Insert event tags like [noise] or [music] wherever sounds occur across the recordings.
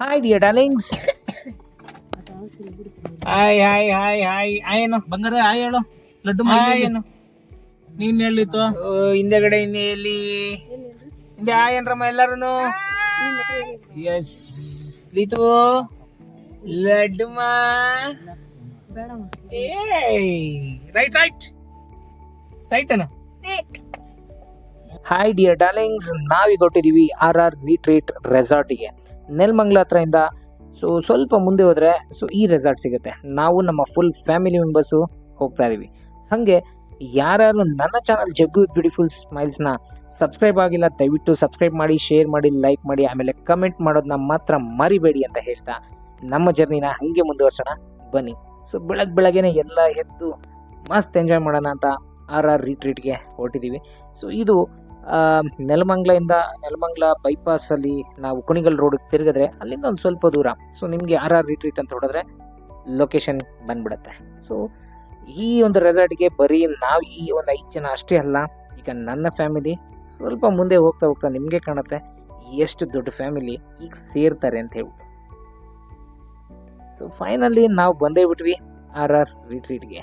Hi dear darlings hi hi hi hi ಏನು ಬಂಗಾರ hi ಹೇಳು. ಲಡ್ಡು ಹಾಯ್ ಏನು ನೀನ್ ಹೇಳಿತ್ತು ಹಿಂದೆಗಡೆ ಇನ್ನೇ ಎಲ್ಲಿ ಹಿಂದೆ ಹಾಯ್ ಏನ್ರಮ್ಮ ಎಲ್ಲರೂ ಎಸ್ ಲೀತು. ಲಡ್ಡುಮ ರೈಟ್ ರೈಟ್ ರೈಟ್ ಅನ್ನ ಹಾಯ್ ಡಿಯರ್ ಡಾರ್ಲಿಂಗ್ಸ್ ನಾವೀಗ ಹೊಟ್ಟಿದೀವಿ ಆರ್ ಆರ್ ರಿಟ್ರೀಟ್ ರೆಸಾರ್ಟಿಗೆ ನೆಲಮಂಗ್ಲ ಹತ್ರದಿಂದ ಸೊ ಸ್ವಲ್ಪ ಮುಂದೆ ಹೋದರೆ ಸೊ ಈ ರೆಸಾರ್ಟ್ ಸಿಗುತ್ತೆ. ನಾವು ನಮ್ಮ ಫುಲ್ ಫ್ಯಾಮಿಲಿ ಮೆಂಬರ್ಸು ಹೋಗ್ತಾ ಇದ್ದೀವಿ ಹಾಗೆ ಯಾರ್ಯಾರು ನನ್ನ ಚಾನಲ್ ಜಗ್ಗು ಬ್ಯೂಟಿಫುಲ್ ಸ್ಮೈಲ್ಸ್ನ ಸಬ್ಸ್ಕ್ರೈಬ್ ಆಗಿಲ್ಲ, ದಯವಿಟ್ಟು ಸಬ್ಸ್ಕ್ರೈಬ್ ಮಾಡಿ ಶೇರ್ ಮಾಡಿ ಲೈಕ್ ಮಾಡಿ, ಆಮೇಲೆ ಕಮೆಂಟ್ ಮಾಡೋದನ್ನ ಮಾತ್ರ ಮರಿಬೇಡಿ ಅಂತ ಹೇಳ್ತಾ ನಮ್ಮ ಜರ್ನಿನ ಹಾಗೆ ಮುಂದುವರ್ಸೋಣ. ಬನ್ನಿ. ಸೊ ಬೆಳಗ್ಗೆ ಬೆಳಗ್ಗೆನೆ ಎಲ್ಲ ಎದ್ದು ಮಸ್ತ್ ಎಂಜಾಯ್ ಮಾಡೋಣ ಅಂತ ಆರ್ ಆರ್ ರಿಟ್ರೀಟ್ಗೆ ಹೊರಟಿದ್ದೀವಿ ಸೊ ಇದು ಆ, ನೆಲಮಂಗ್ಲದಿಂದ ನೆಲಮಂಗ್ಲ ಬೈಪಾಸಲ್ಲಿ ನಾವು ಕುಣಿಗಲ್ ರೋಡ್ಗೆ ತಿರುಗಿದ್ರೆ ಅಲ್ಲಿಂದ ಒಂದು ಸ್ವಲ್ಪ ದೂರ. ಸೊ ನಿಮಗೆ ಆರ್ ಆರ್ ರಿಟ್ರೀಟ್ ಅಂತ ಹೊಡೆದ್ರೆ ಲೊಕೇಶನ್ ಬಂದ್ಬಿಡುತ್ತೆ. ಸೊ ಈ ಒಂದು ರೆಸಾರ್ಟ್ಗೆ ಬರೀ ನಾವು ಈ ಒಂದು ಐದು ಜನ ಅಷ್ಟೇ ಅಲ್ಲ ಈಗ ನನ್ನ ಫ್ಯಾಮಿಲಿ ಸ್ವಲ್ಪ ಮುಂದೆ ಹೋಗ್ತಾ ಹೋಗ್ತಾ ನಿಮಗೆ ಕಾಣುತ್ತೆ ಎಷ್ಟು ದೊಡ್ಡ ಫ್ಯಾಮಿಲಿ ಈಗ ಸೇರ್ತಾರೆ ಅಂತ ಹೇಳ್ಬಿಟ್ಟು. ಸೊ ಫೈನಲಿ ನಾವು ಬಂದೇ ಬಿಟ್ವಿ ಆರ್ ಆರ್ ರಿಟ್ರೀಟ್ಗೆ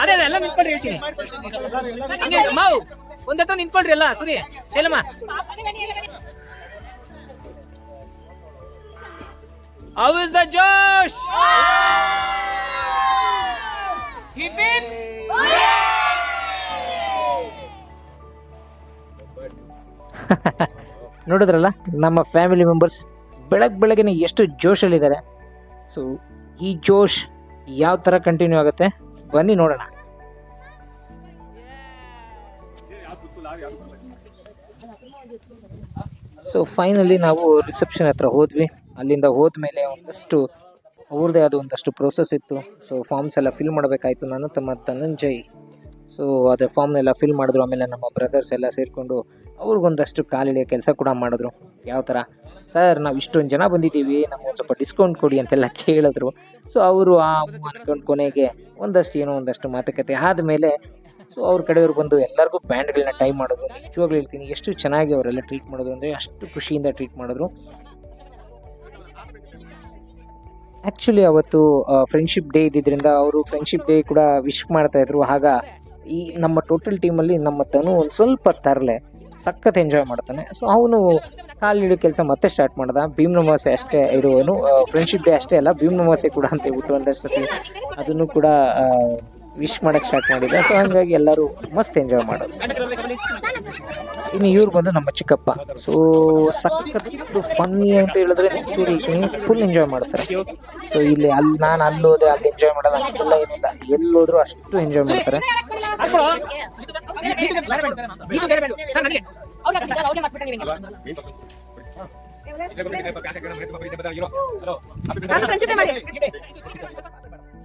ಅದೇ ಎಲ್ಲ ನಿಂತ್ಕೊಳ್ರಿ ಹೇಳ್ತೀನಿ ಹಂಗೆ ಮಾವು ಒಂದ್ ಹತ್ರ ನಿಂತ್ಕೊಳ್ರಿ ಎಲ್ಲ ಸುರಿ ಶೈಲಮ್ಮ How the Josh? [laughs] ನೋಡಿದ್ರಲ್ಲ, ನಮ್ಮ ಫ್ಯಾಮಿಲಿ ಮೆಂಬರ್ಸ್ ಬೆಳಗ್ಗೆ ಬೆಳಗ್ಗೆನೆ ಎಷ್ಟು ಜೋಶಲ್ಲಿದ್ದಾರೆ. ಸೊ ಈ ಜೋಶ್ ಯಾವ ಥರ ಕಂಟಿನ್ಯೂ ಆಗುತ್ತೆ? ಬನ್ನಿ ನೋಡೋಣ. ಸೊ ಫೈನಲಿ ನಾವು ರಿಸೆಪ್ಷನ್ ಹತ್ರ ಹೋದ್ವಿ. ಅಲ್ಲಿಂದ ಹೋದ್ಮೇಲೆ ಒಂದಷ್ಟು ಅವ್ರದ್ದೇ ಆದ ಒಂದಷ್ಟು ಪ್ರೋಸೆಸ್ ಇತ್ತು. ಸೊ ಫಾರ್ಮ್ಸ್ ಎಲ್ಲ ಫಿಲ್ ಮಾಡಬೇಕಾಯ್ತು. ನಾನು ತಮ್ಮ ಧನಂಜಯ್ ಸೊ ಅದೇ ಫಾರ್ಮ್ನೆಲ್ಲ ಫಿಲ್ ಮಾಡಿದ್ರು, ಆಮೇಲೆ ನಮ್ಮ ಬ್ರದರ್ಸ್ ಎಲ್ಲ ಸೇರಿಕೊಂಡು ಅವ್ರಿಗೊಂದಷ್ಟು ಕಾಲಿಡಿಯೋ ಕೆಲಸ ಕೂಡ ಮಾಡಿದ್ರು. ಯಾವ ಥರ ಸರ್ ನಾವು ಇಷ್ಟೊಂದು ಜನ ಬಂದಿದ್ದೀವಿ ನಮ್ಗೆ ಸ್ವಲ್ಪ ಡಿಸ್ಕೌಂಟ್ ಕೊಡಿ ಅಂತೆಲ್ಲ [laughs] ಕೇಳಿದ್ರು. ಸೊ ಅವರು ಆ ಅನ್ಕೊಂಡು ಕೊನೆಗೆ ಒಂದಷ್ಟು ಏನೋ ಒಂದಷ್ಟು ಮಾತುಕತೆ ಆದಮೇಲೆ ಸೊ ಅವ್ರ ಕಡೆಯವ್ರು ಬಂದು ಎಲ್ಲರಿಗೂ ಬ್ಯಾಂಡ್ಗಳನ್ನ ಟೈ ಮಾಡಿದ್ರು. ನಿಜವಾಗ್ಲೂ ಹೇಳ್ತೀನಿ, ಎಷ್ಟು ಚೆನ್ನಾಗಿ ಅವರೆಲ್ಲ ಟ್ರೀಟ್ ಮಾಡಿದ್ರು ಅಂದರೆ ಅಷ್ಟು ಖುಷಿಯಿಂದ ಟ್ರೀಟ್ ಮಾಡಿದ್ರು. ಆ್ಯಕ್ಚುಲಿ ಅವತ್ತು ಫ್ರೆಂಡ್ಶಿಪ್ ಡೇ ಇದ್ದಿದ್ದರಿಂದ ಅವರು ಫ್ರೆಂಡ್ಶಿಪ್ ಡೇ ಕೂಡ ವಿಶ್ ಮಾಡ್ತಾ ಇದ್ರು. ಆಗ ಈ ನಮ್ಮ ಟೋಟಲ್ ಟೀಮಲ್ಲಿ ನಮ್ಮ ತನು ಒಂದು ಸ್ವಲ್ಪ ತರಲೆ, ಸಖತ್ ಎಂಜಾಯ್ ಮಾಡ್ತಾನೆ. ಸೊ ಅವನು ಕಾಲು ಹಿಡಿಯೋ ಕೆಲಸ ಮತ್ತೆ ಸ್ಟಾರ್ಟ್ ಮಾಡ್ದ. ಭೀಮ್ ನಮಾಸೆ ಅಷ್ಟೇ ಇರುವನು ಫ್ರೆಂಡ್ಶಿಪ್ ಡೇ ಅಷ್ಟೇ ಅಲ್ಲ, ಭೀಮ್ ನಮಾಸೆ ಕೂಡ ಅಂತ ಹೇಳ್ಬಿಟ್ಟು ಒಂದಷ್ಟು ಸತಿ ಅದನ್ನು ಕೂಡ ವಿಶ್ ಮಾಡೋಕೆ ಸ್ಟಾರ್ಟ್ ಮಾಡಿದ್ದ ಸೊ ಹಂಗಾಗಿ ಎಲ್ಲರೂ ಮಸ್ತ್ ಎಂಜಾಯ್ ಮಾಡೋದು. ಇನ್ನು ಇವ್ರು ಬಂದು ನಮ್ಮ ಚಿಕ್ಕಪ್ಪ. ಸೊ ಸಖತ್ತು ಫನ್ನಿ ಅಂತ ಹೇಳಿದ್ರೆ ಫುಲ್ ಎಂಜಾಯ್ ಮಾಡ್ತಾರೆ. ಸೊ ಇಲ್ಲಿ ಅಲ್ಲಿ ನಾನು ಅಲ್ಲಿ ಹೋದ್ರೆ ಅಲ್ಲಿ ಎಂಜಾಯ್ ಮಾಡೋದು ಅಂತೆಲ್ಲ ಏನಿಲ್ಲ. ಎಲ್ಲೋದ್ರು ಅಷ್ಟು ಎಂಜಾಯ್ ಮಾಡ್ತಾರೆ.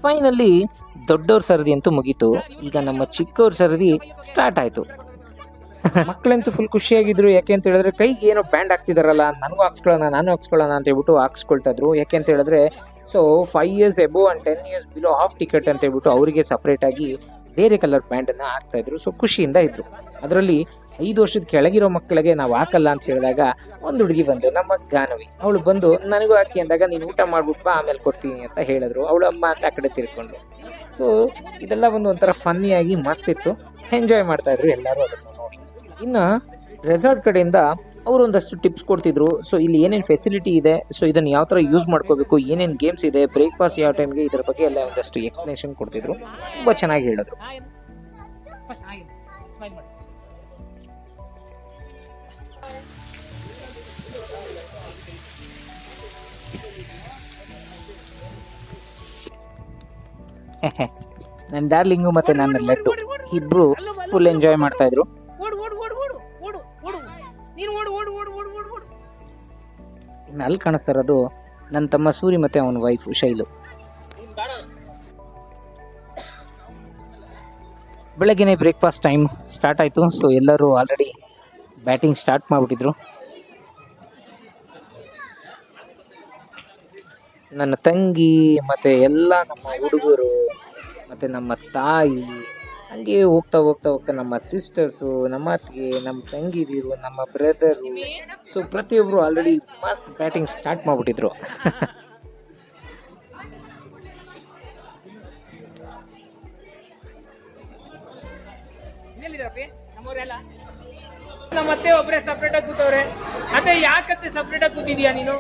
ಫೈನಲಿ ದೊಡ್ಡವ್ರ ಸರದಿ ಅಂತೂ ಮುಗೀತು. ಈಗ ನಮ್ಮ ಚಿಕ್ಕವ್ರ ಸರದಿ ಸ್ಟಾರ್ಟ್ ಆಯ್ತು. ಮಕ್ಕಳಂತೂ ಫುಲ್ ಖುಷಿಯಾಗಿದ್ರು. ಯಾಕೆ ಅಂತ ಹೇಳಿದ್ರೆ ಕೈಗೆ ಏನೋ ಬ್ಯಾಂಡ್ ಹಾಕ್ತಿದಾರಲ್ಲ ನನಗೂ ಹಾಕ್ಸ್ಕೊಳ್ಳೋಣ ನಾನು ಹಾಕ್ಸ್ಕೊಳ್ಳೋಣ ಅಂತ ಹೇಳ್ಬಿಟ್ಟು ಹಾಕ್ಸ್ಕೊಳ್ತಾ ಇದ್ರು. ಯಾಕೆ ಅಂತ ಹೇಳಿದ್ರೆ so five years above and ten years below half ticket ಅಂತ ಹೇಳ್ಬಿಟ್ಟು ಅವರಿಗೆ ಸಪ್ರೇಟ್ ಆಗಿ ಬೇರೆ ಕಲರ್ ಪ್ಯಾಂಟನ್ನು ಹಾಕ್ತಾ ಇದ್ರು. ಸೊ ಖುಷಿಯಿಂದ ಇದ್ರು. ಅದರಲ್ಲಿ ಐದು ವರ್ಷದ ಕೆಳಗಿರೋ ಮಕ್ಕಳಿಗೆ ನಾವು ಹಾಕಲ್ಲ ಅಂತ ಹೇಳಿದಾಗ ಒಂದು ಹುಡುಗಿ ಬಂದು, ನಮ್ಮ ಗಾನವಿ ಅವಳು ಬಂದು, ನನಗೂ ಹಾಕಿ ಅಂದಾಗ, ನೀನು ಊಟ ಮಾಡ್ಬಿಟ್ಟು ಆಮೇಲೆ ಕೊಡ್ತೀನಿ ಅಂತ ಹೇಳಿದ್ರು. ಅವಳು ಅಮ್ಮ ಅಂತ ಆ ಕಡೆ ತಿರ್ಕೊಂಡು. ಸೊ ಇದೆಲ್ಲ ಒಂದು ಒಂಥರ ಫನ್ನಿಯಾಗಿ ಮಸ್ತ್ ಇತ್ತು. ಎಂಜಾಯ್ ಮಾಡ್ತಾ ಇದ್ರು ಎಲ್ಲರೂ ಅದನ್ನು ನೋಡಿ. ಇನ್ನು ರೆಸಾರ್ಟ್ ಕಡೆಯಿಂದ ಅವರು ಒಂದಷ್ಟು ಟಿಪ್ಸ್ ಕೊಡ್ತಿದ್ರು. ಸೊ ಇಲ್ಲಿ ಏನೇನು ಫೆಸಿಲಿಟಿ ಇದೆ ಸೊ ಇದನ್ನು ಯಾವ ಥರ ಯೂಸ್ ಮಾಡ್ಕೋಬೇಕು, ಏನೇನು ಗೇಮ್ಸ್ ಇದೆ ಬ್ರೇಕ್ಫಾಸ್ಟ್ ಯಾವ ಟೈಮ್ಗೆ ಇದರ ಬಗ್ಗೆ ಎಲ್ಲ ಒಂದಷ್ಟು ಎಕ್ಸ್ಪ್ಲನೇಷನ್ ಕೊಡ್ತಿದ್ರು. ತುಂಬ ಚೆನ್ನಾಗಿ ಹೇಳಿದ್ರು. [laughs] ನನ್ನ ಡಾರ್ಲಿಂಗು ಮತ್ತು ನನ್ನ ಲೆಟ್ಟು ಇಬ್ಬರು ಫುಲ್ ಎಂಜಾಯ್ ಮಾಡ್ತಾ ಅಲ್ಲಿ ಕಾಣಿಸ್ತಾ ಇರೋದು ನನ್ನ ತಮ್ಮ ಸೂರಿ ಮತ್ತು ಅವನ ವೈಫ್ ಶೈಲು. ಬೆಳಗ್ಗೆನೇ ಬ್ರೇಕ್ಫಾಸ್ಟ್ ಟೈಮ್ ಸ್ಟಾರ್ಟ್ ಆಯಿತು. ಸೊ ಎಲ್ಲರೂ ಆಲ್ರೆಡಿ ಬ್ಯಾಟಿಂಗ್ ಸ್ಟಾರ್ಟ್ ಮಾಡಿಬಿಟ್ಟಿದ್ರು. ನನ್ನ ತಂಗಿ ಮತ್ತು ಎಲ್ಲ ನಮ್ಮ ಹುಡುಗರು ಮತ್ತು ನಮ್ಮ ತಾಯಿ ಹಂಗೆ ಹೋಗ್ತಾ ಹೋಗ್ತಾ ಹೋಗ್ತಾ ನಮ್ಮ ಸಿಸ್ಟರ್ಸು ನಮ್ಮ ಅತ್ತಿಗೆ ನಮ್ಮ ತಂಗಿದಿರು ನಮ್ಮ ಬ್ರದರು ಸೊ ಪ್ರತಿಯೊಬ್ಬರು ಆಲ್ರೆಡಿ ಮಸ್ತ್ ಬ್ಯಾಟಿಂಗ್ ಸ್ಟಾರ್ಟ್ ಮಾಡಿಬಿಟ್ಟಿದ್ರು. ಎಲ್ಲಿದ್ರಪ್ಪಿ ನಮ್ಮವರೆಲ್ಲ ನಮ್ಮ ಅತ್ತೆ ಒಬ್ಬರೇ ಸಪ್ರೇಟ್ ಆಗಿ ಕೂತವ್ರೆ. ಮತ್ತೆ ಯಾಕತ್ತೆ ಸಪ್ರೇಟ್ ಆಗಿ ಕೂತಿದ್ಯಾ? ನೀನು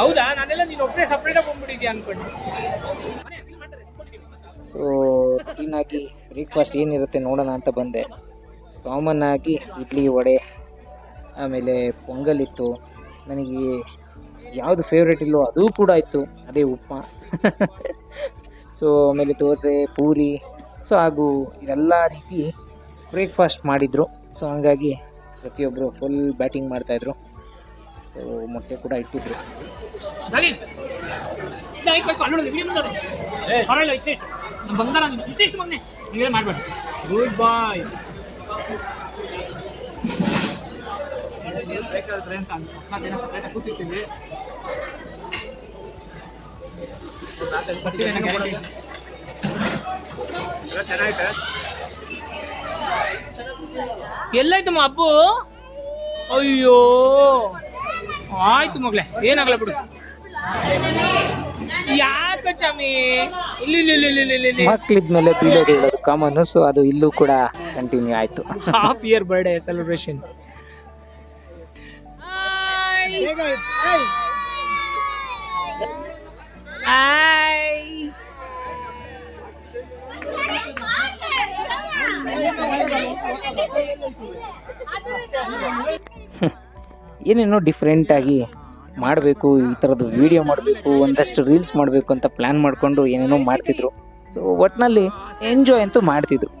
ಹೌದಾ? ನಾನೆಲ್ಲ ನೀನು ಒಬ್ಬರೇ ಸಪ್ರೇಟ್ ಆಗಿ ಬಂದ್ಬಿಟ್ಟಿದ್ಯಾ ಅನ್ಕೊಂಡೆ. ಸೊ ಆಗಿ ಬ್ರೇಕ್ಫಾಸ್ಟ್ ಏನಿರುತ್ತೆ ನೋಡೋಣ ಅಂತ ಬಂದೆ. ಕಾಮನ್ ಆಗಿ ಇಡ್ಲಿ ವಡೆ ಆಮೇಲೆ ಪೊಂಗಲ್ ಇತ್ತು ನನಗೆ ಯಾವುದು ಫೇವ್ರೇಟ್ ಇಲ್ಲೋ ಅದು ಕೂಡ ಇತ್ತು ಅದೇ ಉಪ್ಮಾ. ಸೊ [laughs] ಆಮೇಲೆ ದೋಸೆ ಪೂರಿ. ಸೊ ಹಾಗೂ ಇದೆಲ್ಲ ರೀತಿ ಬ್ರೇಕ್ಫಾಸ್ಟ್ ಮಾಡಿದರು. ಸೊ ಹಂಗಾಗಿ ಪ್ರತಿಯೊಬ್ಬರು ಫುಲ್ ಬ್ಯಾಟಿಂಗ್ ಮಾಡ್ತಾಯಿದ್ರು ಸೊ ಮೊಟ್ಟೆ ಕೂಡ ಇಟ್ಟಿದ್ರು. ನಮ್ಮ ಬಂಗಾರ ಇಷ್ಟಿಷ್ಟು ಮೊನ್ನೆ ನೀವೇ ಮಾಡಬೇಡ ಗುಡ್ ಬಾಯ್ ಕೂತಿರ್ತೀವಿ ಎಲ್ಲಾಯ್ತಮ್ಮ ಅಪ್ಪು? ಅಯ್ಯೋ. ಆಯ್ತು ಮಗ್ಳೆ ಏನಾಗಲ್ಲ ಬಿಡು. ಯಾಕ ಚಾಮಿ? ಮಕ್ಕಳಿದ್ಮೇಲೆ ಬೀಳೋದು ಹೇಳೋದು ಕಾಮನ್ ಸೊ ಅದು ಇಲ್ಲೂ ಕೂಡ ಕಂಟಿನ್ಯೂ ಆಯಿತು. ಹಾಫ್ ಇಯರ್ ಬರ್ಡೇ ಸೆಲೆಬ್ರೇಷನ್ ಏನೇನೋ ಡಿಫ್ರೆಂಟಾಗಿ ಮಾಡಬೇಕು, ಈ ಥರದ್ದು ವಿಡಿಯೋ ಮಾಡಬೇಕು, ಒಂದಷ್ಟು ರೀಲ್ಸ್ ಮಾಡಬೇಕು ಅಂತ ಪ್ಲ್ಯಾನ್ ಮಾಡಿಕೊಂಡು ಏನೇನೋ ಮಾಡ್ತಿದ್ರು. ಸೊ ಒಟ್ಟಿನಲ್ಲಿ ಎಂಜಾಯ್ ಅಂತೂ ಮಾಡ್ತಿದ್ರು.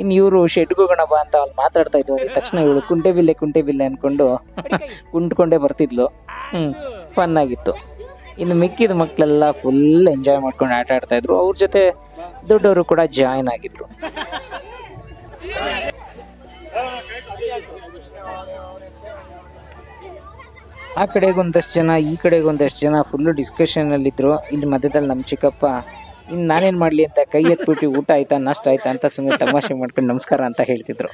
ಇನ್ನು ಇವರು ಶೆಡ್ಗೆ ಹೋಗೋಣ ಬಾ ಅಂತ ಅಲ್ಲಿ ಮಾತಾಡ್ತಾ ಇದ್ರು ಅಂದ ತಕ್ಷಣ ಇವಳು ಕುಂಟೆ ಬಿಲ್ಲೆ ಕುಂಟೆ ಬಿಲ್ಲೆ ಅಂದ್ಕೊಂಡು [laughs] ಕುಂಟ್ಕೊಂಡೇ ಬರ್ತಿದ್ಲು. ಫನ್ ಆಗಿತ್ತು. ಇನ್ನು ಮಿಕ್ಕಿದ ಮಕ್ಕಳೆಲ್ಲ ಫುಲ್ ಎಂಜಾಯ್ ಮಾಡ್ಕೊಂಡು ಆಟ ಆಡ್ತಾ ಇದ್ರು. ಅವ್ರ ಜೊತೆ ದೊಡ್ಡವರು ಕೂಡ ಜಾಯ್ನ್ ಆಗಿದ್ರು. ಆ ಕಡೆಗೆ ಒಂದಷ್ಟು ಜನ, ಈ ಕಡೆಗೆ ಒಂದಷ್ಟು ಜನ ಫುಲ್ಲು ಡಿಸ್ಕಷನಲ್ಲಿದ್ದರು ಇಲ್ಲಿ ಮಧ್ಯದಲ್ಲಿ ನಮ್ಮ ಚಿಕ್ಕಪ್ಪ ಇನ್ನು ನಾನೇನು ಮಾಡಲಿ ಅಂತ ಕೈ ಎತ್ಬಿಟ್ಟು ಊಟ ಆಯ್ತಾ, ನಷ್ಟ ಆಯ್ತಾ ಅಂತ ಸುಮ್ಮನೆ ತಮಾಷೆ ಮಾಡ್ಕೊಂಡು ನಮಸ್ಕಾರ ಅಂತ ಹೇಳ್ತಿದ್ರು.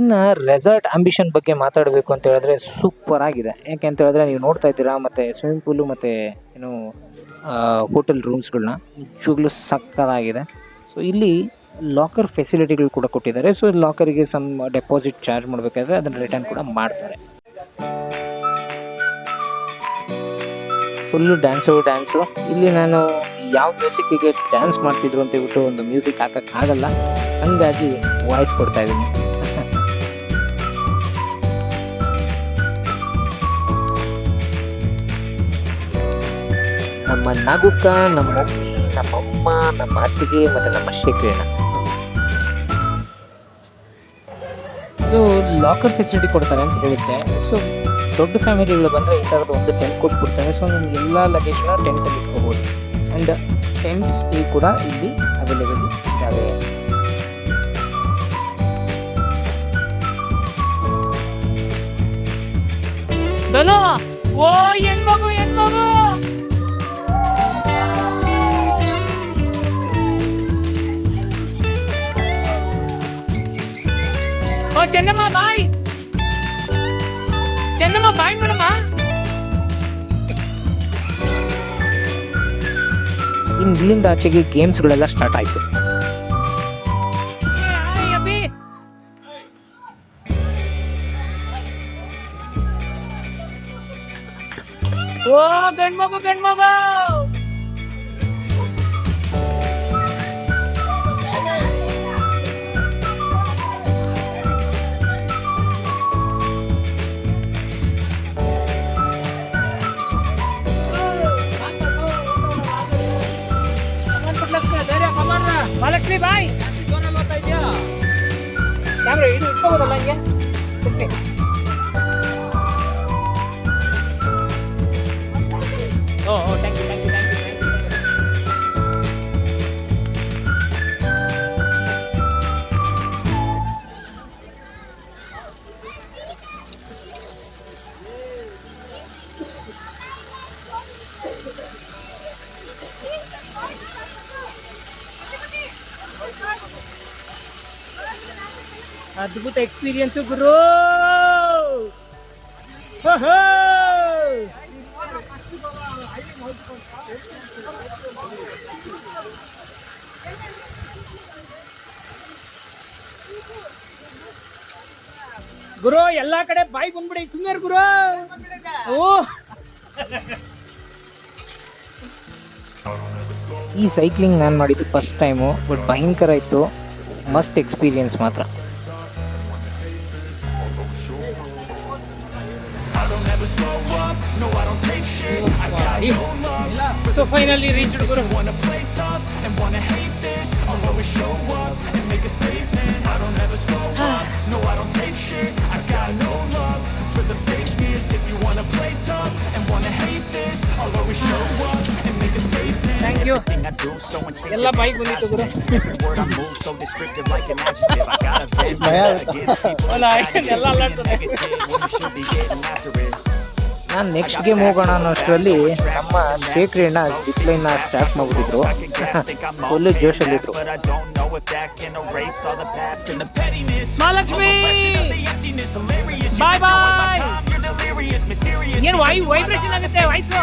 ಇನ್ನು ರೆಸಾರ್ಟ್ ಅಂಬಿಷನ್ ಬಗ್ಗೆ ಮಾತಾಡಬೇಕು ಅಂತ ಹೇಳಿದ್ರೆ ಸೂಪರ್ ಆಗಿದೆ. ಯಾಕೆ ಅಂತ ಹೇಳಿದ್ರೆ ನೀವು ನೋಡ್ತಾ ಇದ್ದೀರಾ, ಮತ್ತು ಸ್ವಿಮ್ಮಿಂಗ್ ಪೂಲು ಮತ್ತು ಏನು ಹೋಟೆಲ್ ರೂಮ್ಸ್ಗಳನ್ನ ನಿಜವಾಗ್ಲೂ ಸಕ್ಕತ್ತಾಗಿದೆ. ಸೊ ಇಲ್ಲಿ ಲಾಕರ್ ಫೆಸಿಲಿಟಿಗಳು ಕೂಡ ಕೊಟ್ಟಿದ್ದಾರೆ. ಸೊ ಲಾಕರಿಗೆ ಸಮ್ ಡೆಪಾಸಿಟ್ ಚಾರ್ಜ್ ಮಾಡಬೇಕಾದ್ರೆ ಅದನ್ನು ರಿಟರ್ನ್ ಕೂಡ ಮಾಡ್ತಾರೆ. ಫುಲ್ಲು ಡ್ಯಾನ್ಸು ಡ್ಯಾನ್ಸು ಇಲ್ಲಿ ನಾನು ಯಾವ ಮ್ಯೂಸಿಕ್ಕಿಗೆ ಡ್ಯಾನ್ಸ್ ಮಾಡ್ತಿದ್ರು ಅಂತ ಹೇಳ್ಬಿಟ್ಟು ಒಂದು ಮ್ಯೂಸಿಕ್ ಹಾಕೋಕ್ಕಾಗಲ್ಲ ಹಂಗಾಗಿ ವಾಯ್ಸ್ ಕೊಡ್ತಾ ಇದ್ದೀನಿ. ನಮ್ಮ ನಾಗುಕ್ಕ ನಮ್ಮ ಮಮ್ಮಿ, ನಮ್ಮ ಅಮ್ಮ, ನಮ್ಮ ಅತ್ತಿಗೆ ಮತ್ತು ನಮ್ಮ ಶೇಖರೇನ ಇದು ಲಾಕರ್ ಫೆಸಿಲಿಟಿ ಕೊಡ್ತಾರೆ ಅಂತ ಹೇಳಿದ್ದೆ. ಸೊ ದೊಡ್ಡ ಫ್ಯಾಮಿಲಿಗಳು ಬಂದರೆ ಈ ಥರದ್ದು ಒಂದು ಟೆಂಟ್ ಕೊಟ್ಬಿಡ್ತಾರೆ ಸೊ ನಿಮ್ಗೆ ಎಲ್ಲ ಲಗೇಜ್ನ ಟೆಂಟಲ್ಲಿ ಇಟ್ಕೋಬೋದು ಆ್ಯಂಡ್ ಟೆಂಟ್ ಸ್ಟೇ ಕೂಡ ಇಲ್ಲಿ ಅವೈಲೇಬಲ್ ಇದ್ದಾವೆ ಧನು ಓ ಹೆಣ್ಮಗು ಹೆಣ್ಮಗು ಓ ಚೆನ್ನಮ್ಮ ಬಾಯ್ ಚೆನ್ನಮ್ಮ ಬಾಯ್ ಮೇಡಮ್ಮ ಇಲ್ಲಿಂದ ಆಚೆಗೆ ಗೇಮ್ಸ್ಗಳೆಲ್ಲ ಸ್ಟಾರ್ಟ್ ಆಯ್ತು. ಓ ಗಂಡ್ಮಗು ಗಂಡ್ಮಗು. ಅದ್ಭುತ ಎಕ್ಸ್ಪೀರಿಯನ್ಸ್ ಗುರು! ಗುರು, ಎಲ್ಲಾ ಕಡೆ ಬಾಯಿ ಬಂದ್ಬಿಡಿ ಸುಮ್ಮನೆ ಗುರು. ಓ. ಈ ಸೈಕ್ಲಿಂಗ್ ನಾನು ಮಾಡಿದ್ದು ಫಸ್ಟ್ ಟೈಮು ಬಟ್ ಭಯಂಕರ ಇತ್ತು. ಮಸ್ತ್ ಎಕ್ಸ್ಪೀರಿಯನ್ಸ್ ಮಾತ್ರ. So finally reach Guru [sighs] [sighs] thank you ಎಲ್ಲ ಬೈಕ್ ಬಂದಿತ್ತು ಗುರು ಅಲ್ಲ ಎಲ್ಲ ಅಲ್ಲಾಡ್ತದೆ ನಾನು ನೆಕ್ಸ್ಟ್ ಗೇಮ್ ಹೋಗೋಣ ಅನ್ನೋ ಅಷ್ಟರಲ್ಲಿ ನಮ್ಮ ಶೇಖರಿನ ಸಿಕ್ಲೈನ್ನ ಸ್ಟಾರ್ಟ್ ಮಾಡ್ಬಿಟ್ಟಿದ್ರು. [laughs] ಫುಲ್ಲು ಜೋಶಲ್ಲಿದ್ರು ಮಹಾಲಕ್ಷ್ಮಿ! ಬಾಯ್ ಬಾಯ್ ಏನು ವೈ ವೈಬ್ರೇಷನ್ ಆಗುತ್ತೆ ವಾಯ್ಸು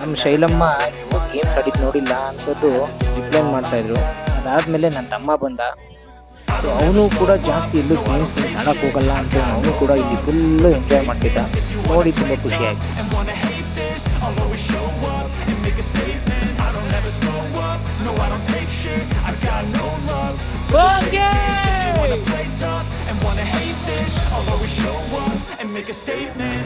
ನಮ್ಮ ಶೈಲಮ್ಮ ಗೇಮ್ಸ್ ಆಡಿದ್ದು ನೋಡಿಲ್ಲ ಅಂಥದ್ದು ಜಿಪ್ಲೈನ್ ಮಾಡ್ತಾಯಿದ್ರು ಅದಾದಮೇಲೆ ನನ್ನ ತಮ್ಮ ಬಂದ. ಸೊ ಅವನು ಕೂಡ ಜಾಸ್ತಿ ಎಲ್ಲೂ ಗೇಮ್ಸ್ ಆಡೋಕ್ಕೆ ಹೋಗಲ್ಲ ಅಂತ ಅವನು ಕೂಡ ಇಲ್ಲಿ ಫುಲ್ಲು ಎಂಜಾಯ್ ಮಾಡ್ತಿದ್ದ. ನೋಡಿ ತುಂಬ ಖುಷಿ ಆಯ್ತು. Okay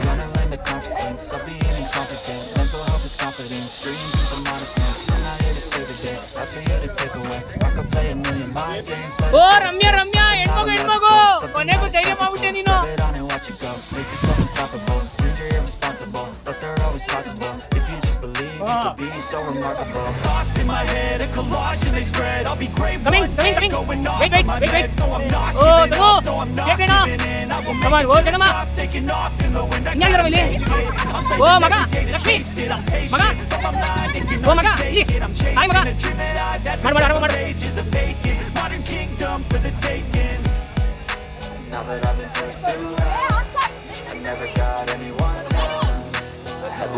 Gonna learn the consequence of being incompetent. Mental health confidence, dreams. I'm not here to save the day, that's for you to take away. I could play a million mind games, oh, Ramya, Ramya, Edmogo, Edmogo, Koneko, Jaiyam, Avutyanino. Make yourself unstoppable, dreams are irresponsible, but they're always possible. If you just believe, you could be so remarkable. Thoughts in my head, a collage and they spread. I'll be great. Coming coming coming wait wait wait wait ಓ ತಗೋ ಕೇಳೋಣ ಕಮಾನ್ ಓ ಜನಮ್ಮ ಇನ್ಯಾರು ಇಲ್ಲಿ ಓ ಮಗ ಲಕ್ಷ್ಮಿ ಮಗ ಓ ಮಗ ಇಲ್ಲಿ hi ಮಗ ಮಾಡು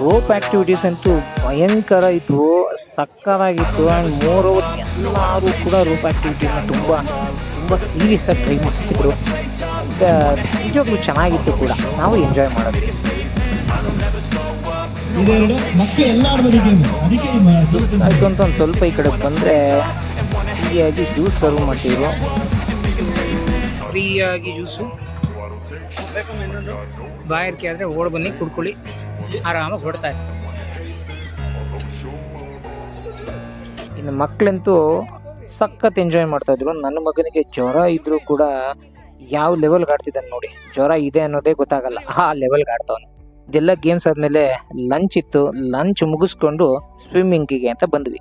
ರೋಪ್ ಆ್ಯಕ್ಟಿವಿಟೀಸ್ ಅಂತೂ ಭಯಂಕರ ಇತ್ತು ಸಕ್ಕತ್ತಾಗಿತ್ತು ಆ್ಯಂಡ್ ಮೋರ್ ಓವರ್ ಎಲ್ಲರೂ ಕೂಡ ರೋಪ್ ಆ್ಯಕ್ಟಿವಿಟಿನ ತುಂಬ ತುಂಬ ಸೀರಿಯಸ್ ಆಗಿ ಟ್ರೈ ಮಾಡ್ತಿದ್ರು. ನಿಜವಾಗ್ಲೂ ಚೆನ್ನಾಗಿತ್ತು ಕೂಡ, ನಾವು ಎಂಜಾಯ್ ಮಾಡೋದು. ಅದಕ್ಕಂತ ಒಂದು ಸ್ವಲ್ಪ ಈ ಕಡೆ ಬಂದರೆ ಫ್ರೀಯಾಗಿ ಜ್ಯೂಸ್ ಸರ್ವ್ ಮಾಡ್ತಿದ್ರು. ಫ್ರೀಯಾಗಿ ಜ್ಯೂಸು ಬಾಯಾರಿಕೆ ಆದರೆ ಓಡ್ ಬನ್ನಿ, ಕುಡ್ಕೊಳ್ಳಿ. ಆರಾಮಾಗಿ ಹೊಡ್ತಾ ಇನ್ನು ಮಕ್ಕಳಂತೂ ಸಖತ್ ಎಂಜಾಯ್ ಮಾಡ್ತಾ ಇದ್ರು. ನನ್ನ ಮಗನಿಗೆ ಜ್ವರ ಇದ್ರೂ ಕೂಡ ಯಾವ ಲೆವೆಲ್ಗೆ ಆಡ್ತಿದ್ದಾನೆ ನೋಡಿ. ಜ್ವರ ಇದೆ ಅನ್ನೋದೇ ಗೊತ್ತಾಗಲ್ಲ. ಆ ಲೆವೆಲ್ಗೆ ಆಡ್ತಾವನು. ಇದೆಲ್ಲ ಗೇಮ್ಸ್ ಆದಮೇಲೆ ಲಂಚ್ ಇತ್ತು. ಲಂಚ್ ಮುಗಿಸ್ಕೊಂಡು ಸ್ವಿಮ್ಮಿಂಗಿಗೆ ಅಂತ ಬಂದ್ವಿ.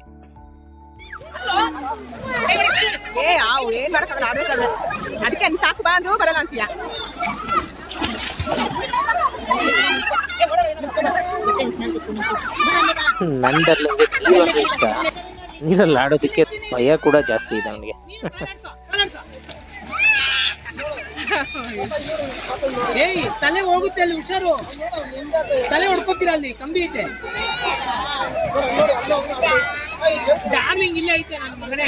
ಅದಕ್ಕೆ ಸಾಕು ಬಾ ಅಂದ್ರು ಬರಲ್ಲ ಅಂತೀಯ? ನನ್ನ ನೀರಲ್ಲಿ ನೀರು ಇಷ್ಟ ನೀರಲ್ಲಿ ಆಡೋದಕ್ಕೆ ಭಯ ಕೂಡ ಜಾಸ್ತಿ ಇದೆ ಅವನಿಗೆ ತಲೆ ಹೋಗುತ್ತೆ ಅಲ್ಲಿ ಹುಷಾರು ತಲೆ ಹೊಡ್ಕೋತೀರ ಅಲ್ಲಿ ಕಂಬಿ ಐತೆ ಡಾರ್ಲಿಂಗ್ ಇಲ್ಲೇ ಐತೆ ನನ್ನ ಮಗನೇ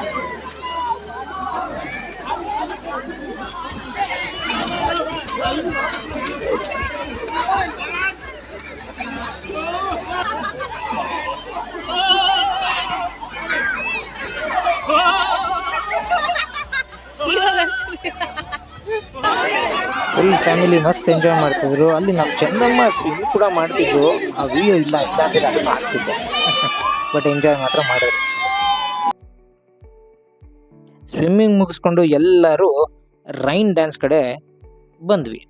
ಫುಲ್ ಫ್ಯಾಮಿಲಿ ಮಸ್ತ್ ಎಂಜಾಯ್ ಮಾಡ್ತಿದ್ರು. ಅಲ್ಲಿ ನಮ್ಮ ಚಂದಮ್ಮ ಸ್ವಿಮ್ ಕೂಡ ಮಾಡ್ತಿದ್ರು. ಆ ವಿಡಿಯೋ ಇಲ್ಲ ಹಾಕ್ತಿದ್ದೆ. ಬಟ್ ಎಂಜಾಯ್ ಮಾತ್ರ ಮಾಡೋದು ಸ್ವಿಮ್ಮಿಂಗ್ ಮುಗಿಸ್ಕೊಂಡು ಎಲ್ಲರೂ ರೈನ್ ಡ್ಯಾನ್ಸ್ ಕಡೆ ಬಂದ್ವಿ.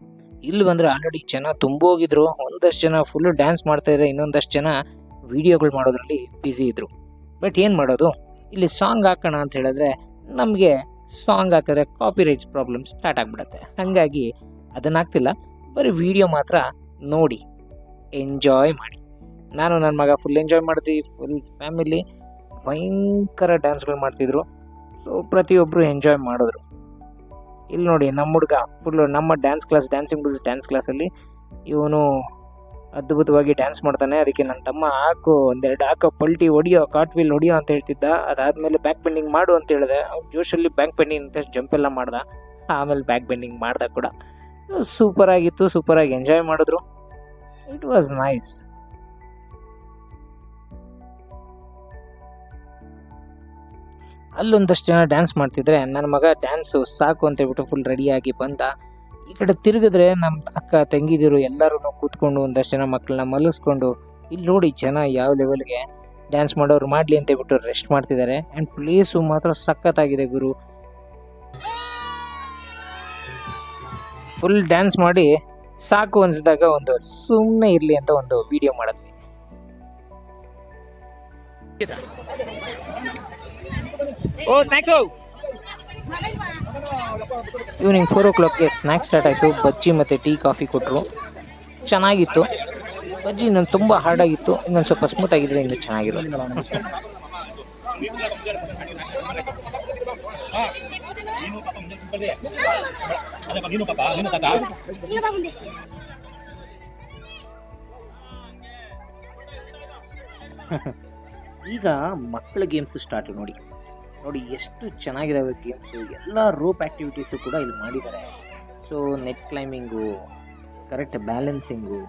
ಇಲ್ಲಿ ಬಂದರೆ ಆಲ್ರೆಡಿ ಜನ ತುಂಬೋಗಿದ್ರು. ಒಂದಷ್ಟು ಜನ ಫುಲ್ ಡ್ಯಾನ್ಸ್ ಮಾಡ್ತಾಯಿದ್ರೆ ಇನ್ನೊಂದಷ್ಟು ಜನ ವಿಡಿಯೋಗಳು ಮಾಡೋದ್ರಲ್ಲಿ ಬ್ಯುಸಿ ಇದ್ದರು ಬಟ್ ಏನು ಮಾಡೋದು? ಇಲ್ಲಿ ಸಾಂಗ್ ಹಾಕೋಣ ಅಂತ ಹೇಳಿದ್ರೆ ನಮಗೆ ಸಾಂಗ್ ಹಾಕಿದ್ರೆ ಕಾಪಿ ರೈಟ್ಸ್ ಪ್ರಾಬ್ಲಮ್ ಸ್ಟಾರ್ಟ್ ಆಗಿಬಿಡುತ್ತೆ. ಹಾಗಾಗಿ ಅದನ್ನ ಆಗ್ತಿಲ್ಲ ಬರೀ ವಿಡಿಯೋ ಮಾತ್ರ ನೋಡಿ ಎಂಜಾಯ್ ಮಾಡಿ. ನಾನು ನನ್ನ ಮಗ ಫುಲ್ ಎಂಜಾಯ್ ಮಾಡಿದ್ವಿ ಫುಲ್ ಫ್ಯಾಮಿಲಿ ಭಯಂಕರ ಡ್ಯಾನ್ಸ್ಗಳು ಮಾಡ್ತಿದ್ರು. ಸೊ ಪ್ರತಿಯೊಬ್ಬರು ಎಂಜಾಯ್ ಮಾಡಿದ್ರು. ಇಲ್ಲಿ ನೋಡಿ ನಮ್ಮ ಹುಡುಗ ಫುಲ್ಲು ನಮ್ಮ ಡ್ಯಾನ್ಸ್ ಕ್ಲಾಸ್ ಡ್ಯಾನ್ಸಿಂಗ್ ಬಸ್ ಡ್ಯಾನ್ಸ್ ಕ್ಲಾಸಲ್ಲಿ ಇವನು ಅದ್ಭುತವಾಗಿ ಡ್ಯಾನ್ಸ್ ಮಾಡ್ತಾನೆ. ಅದಕ್ಕೆ ನನ್ನ ತಮ್ಮ ಹಾಕು ಒಂದೆರಡು ಹಾಕೋ, ಪಲ್ಟಿ ಹೊಡಿಯೋ ಕಾಟ್ ವೀಲ್ ಹೊಡಿಯೋ ಅಂತ ಹೇಳ್ತಿದ್ದ. ಅದಾದಮೇಲೆ ಬ್ಯಾಕ್ ಬೆಂಡಿಂಗ್ ಮಾಡು ಅಂತ ಹೇಳಿದೆ. ಅವ್ನು ಜೋಶಲ್ಲಿ ಬ್ಯಾಕ್ ಬೆಂಡಿಂಗ್ ಅಂತ ಜಂಪ್ ಎಲ್ಲ ಮಾಡ್ದ. ಆಮೇಲೆ ಬ್ಯಾಕ್ ಬೆಂಡಿಂಗ್ ಮಾಡ್ದ ಕೂಡ. ಸೂಪರ್ ಆಗಿತ್ತು ಸೂಪರಾಗಿ ಎಂಜಾಯ್ ಮಾಡಿದ್ರು. ಇಟ್ ವಾಸ್ ನೈಸ್ ಅಲ್ಲೊಂದಷ್ಟು ಜನ ಡ್ಯಾನ್ಸ್ ಮಾಡ್ತಿದ್ರೆ, ನನ್ನ ಮಗ ಡ್ಯಾನ್ಸು ಸಾಕು ಅಂತ ಹೇಳ್ಬಿಟ್ಟು ಫುಲ್ ರೆಡಿಯಾಗಿ ಬಂದ. ಈ ಕಡೆ ತಿರುಗಿದ್ರೆ ನಮ್ಮ ಅಕ್ಕ, ತಂಗಿದಿರು ಎಲ್ಲರೂ ಕೂತ್ಕೊಂಡು ಒಂದಷ್ಟು ಜನ ಮಕ್ಕಳನ್ನ ಮಲಗಿಸ್ಕೊಂಡು ಇಲ್ಲಿ ನೋಡಿ ಜನ ಯಾವ ಲೆವೆಲ್ಗೆ ಡ್ಯಾನ್ಸ್ ಮಾಡೋರು ಮಾಡಲಿ ಅಂತ ಹೇಳ್ಬಿಟ್ಟು ರೆಸ್ಟ್ ಮಾಡ್ತಿದ್ದಾರೆ. ಆ್ಯಂಡ್ ಪ್ಲೇಸು ಮಾತ್ರ ಸಖತ್ತಾಗಿದೆ ಗುರು. ಫುಲ್ ಡ್ಯಾನ್ಸ್ ಮಾಡಿ ಸಾಕು ಅನ್ಸಿದಾಗ ಒಂದು ಸುಮ್ಮನೆ ಇರಲಿ ಅಂತ ಒಂದು ವಿಡಿಯೋ ಮಾಡಿದ್ವಿ. ಓ ಸ್ನ್ಯಾಕ್ಸ್ ಈವ್ನಿಂಗ್ ಫೋರ್ ಓ ಕ್ಲಾಕ್ಗೆ ಸ್ನ್ಯಾಕ್ಸ್ ಸ್ಟಾರ್ಟ್ ಆಯಿತು. ಬಜ್ಜಿ ಮತ್ತು ಟೀ ಕಾಫಿ ಕೊಟ್ಟರು ಚೆನ್ನಾಗಿತ್ತು. ಬಜ್ಜಿ ನಾನು ತುಂಬ ಹಾರ್ಡಾಗಿತ್ತು ಇನ್ನೊಂದು ಸ್ವಲ್ಪ ಸ್ಮೂತ್ ಆಗಿದ್ರೆ ಇನ್ನೂ ಚೆನ್ನಾಗಿರೋದು [laughs] ಈಗ ಮಕ್ಕಳ ಗೇಮ್ಸ್ ಸ್ಟಾರ್ಟ್ ನೋಡಿ. ನೋಡಿ ಎಷ್ಟು ಚೆನ್ನಾಗಿದ್ದಾವೆ ಗೇಮ್ಸು ಎಲ್ಲ ರೋಪ್ ಆ್ಯಕ್ಟಿವಿಟೀಸು ಕೂಡ ಇಲ್ಲಿ ಮಾಡಿದ್ದಾರೆ. So net climbing correct balancing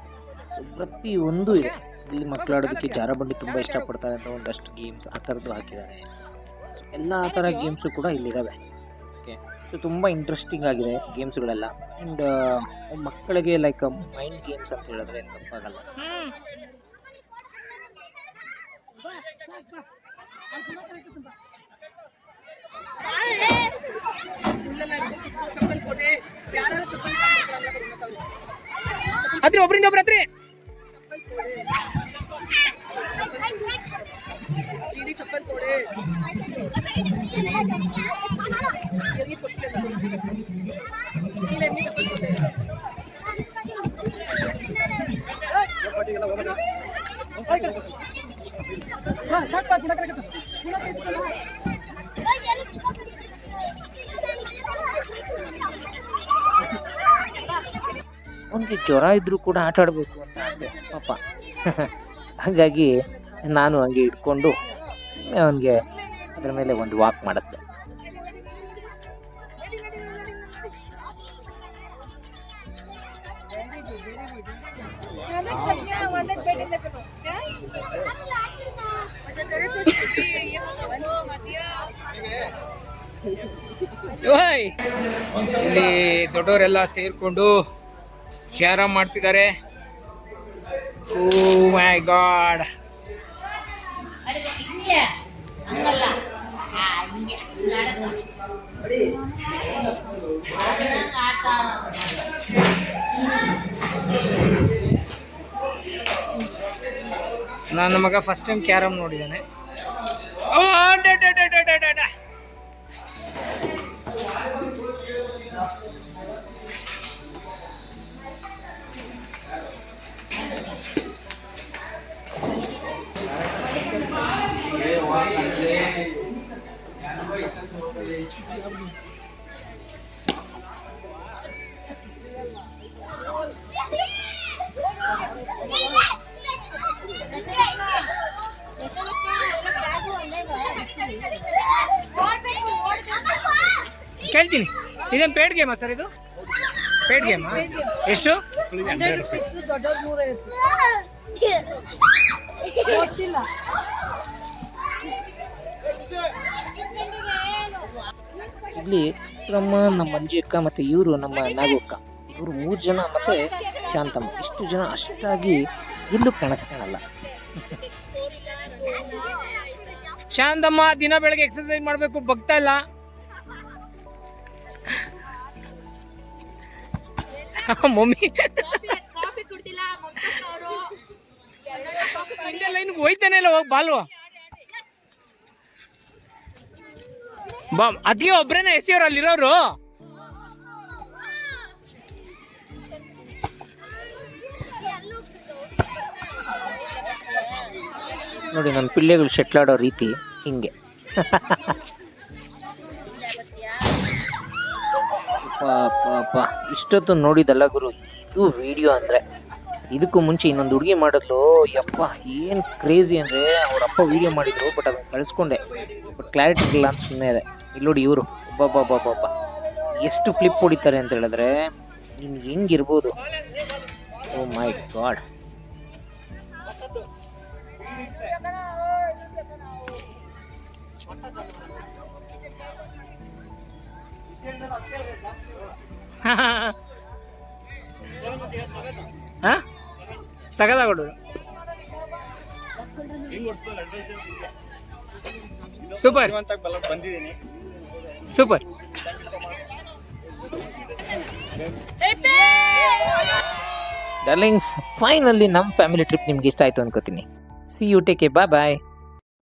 so ಪ್ರತಿಯೊಂದು ಇದೆ. ಇಲ್ಲಿ ಮಕ್ಕಳು ಆಡೋದಕ್ಕೆ ಜಾರಬಂಡಿ ತುಂಬ ಇಷ್ಟಪಡ್ತಾರೆ ಅಂತ ಒಂದಷ್ಟು ಗೇಮ್ಸ್ ಆ ಥರದ್ದು ಹಾಕಿದ್ದಾರೆ. ಎಲ್ಲ ಥರ ಗೇಮ್ಸು ಕೂಡ ಇಲ್ಲಿದ್ದಾವೆ ಓಕೆ ಸೊ ತುಂಬ ಇಂಟ್ರೆಸ್ಟಿಂಗ್ ಆಗಿದೆ ಗೇಮ್ಸ್ಗಳೆಲ್ಲ ಆ್ಯಂಡ್ ಮಕ್ಕಳಿಗೆ ಲೈಕ್ ಮೈಂಡ್ ಗೇಮ್ಸ್ ಅಂತ ಹೇಳಿದ್ರೆ ತಪ್ಪಾಗಲ್ಲ. ಒಬ್ರಿಂದ ಯಾರು ಚಪ್ಪಲ್ ಹತ್ರಿ ಒಬ್ರಿಂದ ಒಬ್ರು ಹತ್ರಿ ಚೀನಿ ಚಪ್ಪಲ್ ಕೊಡೆ ಎಲ್ಲಿ ಕೊಟ್ಟಿಲ್ಲ ಇಲ್ಲ ಎಲ್ಲಿ ಚಪ್ಪಲ್ ಕೊಡೆ ಅವನಿಗೆ ಜ್ವರ ಇದ್ರೂ ಕೂಡ ಆಟ ಆಡಬೇಕು ಅಂತ ಆಸೆ ಪಾಪ ಹಾಗಾಗಿ ನಾನು ಹಂಗೆ ಇಟ್ಕೊಂಡು ಅವನಿಗೆ ಅದ್ರ ಮೇಲೆ ಒಂದು ವಾಕ್ ಮಾಡಿಸ್ದೆ. ಇಲ್ಲಿ ದೊಡ್ಡವರೆಲ್ಲ ಸೇರಿಕೊಂಡು ಕ್ಯಾರಮ್ ಮಾಡ್ತಿದ್ದಾರೆ. Oh my god! ನನ್ನ ಮಗ ಫಸ್ಟ್ ಟೈಮ್ ಕ್ಯಾರಮ್ ನೋಡಿದ್ದಾನೆ ಹೊಡಿತೀನಿ ಇದೇನು ಪೇಡ್ ಗೇಮಾ ಸರ್ ಇದು? ಪೇಡ್ ಗೇಮಾ ಎಷ್ಟು? ಇಲ್ಲಿ ನಮ್ಮ ನಮ್ಮ ಅಕ್ಕ ಮತ್ತು ಇವರು ನಮ್ಮ ನಾಗು ಅಕ್ಕ. ಇವರು ಮೂರು ಜನ ಮತ್ತು ಶಾಂತಮ್ಮ. ಇಷ್ಟು ಜನ ಅಷ್ಟಾಗಿ ಎಲ್ಲೂ ಕಾಣಿಸ್ಕೊಳಲ್ಲ. ಶಾಂತಮ್ಮ ದಿನ ಬೆಳಗ್ಗೆ ಎಕ್ಸಸೈಸ್ ಮಾಡಬೇಕು ಬಗ್ತಾ ಇಲ್ಲ. [laughs] ಮಮ್ಮಿ. ಲೈನ್ಗೆ ಹೋಯ್ತಾನೆ ಇಲ್ಲ ಹೋಗಿ ಬಾಲ್ವ? ಬಾ ಅದಕ್ಕೆ ಒಬ್ರೇನ ಎಸಿಯವ್ರು ಅಲ್ಲಿರೋರು ನೋಡಿ ನಮ್ಮ ಪಿಳ್ಳೆಗಳು ಶೆಟ್ಲಾಡೋ ರೀತಿ ಹಿಂಗೆ. [laughs] ಇಷ್ಟೊತ್ತು ನೋಡಿದಲ್ಲ ಗುರು, ಇದು ವಿಡಿಯೋ ಅಂದರೆ ಇದಕ್ಕೂ ಮುಂಚೆ ಇನ್ನೊಂದು ಹುಡುಗಿ ಮಾಡಿದ್ಲು. ಯಪ್ಪ, ಏನು ಕ್ರೇಜಿ ಅಂದರೆ ಅವ್ರ ಅಪ್ಪ ವಿಡಿಯೋ ಮಾಡಿದ್ರು ಬಟ್ ಅದನ್ನು ಕಳಿಸ್ಕೊಂಡೆ. ಬಟ್ ಕ್ಲಾರಿಟಿ ಇಲ್ಲ ಅಂತ ಸುಮ್ಮನೆ ಇದೆ. ಇಲ್ಲಿ ನೋಡಿ ಇವರು. ಒಬ್ಬಬ್ಬಬ್ಬಬ್ಬ ಎಷ್ಟು ಫ್ಲಿಪ್ ಹೊಡಿತಾರೆ ಅಂತ ಹೇಳಿದ್ರೆ ಇನ್ನು ಹೆಂಗಿರ್ಬೋದು? ಓ ಮೈ ಗಾಡ್ ಹಾ? ಸಗದಾಗೊಡು ಸೂಪರ್. ಸೂಪರ್. ಡಾರ್ಲಿಂಗ್ಸ್ ಫೈನಲಿ ನಮ್ಮ ಫ್ಯಾಮಿಲಿ ಟ್ರಿಪ್ ನಿಮ್ಗೆ ಇಷ್ಟ ಆಯಿತು ಅನ್ಕೋತೀನಿ. See you take bye bye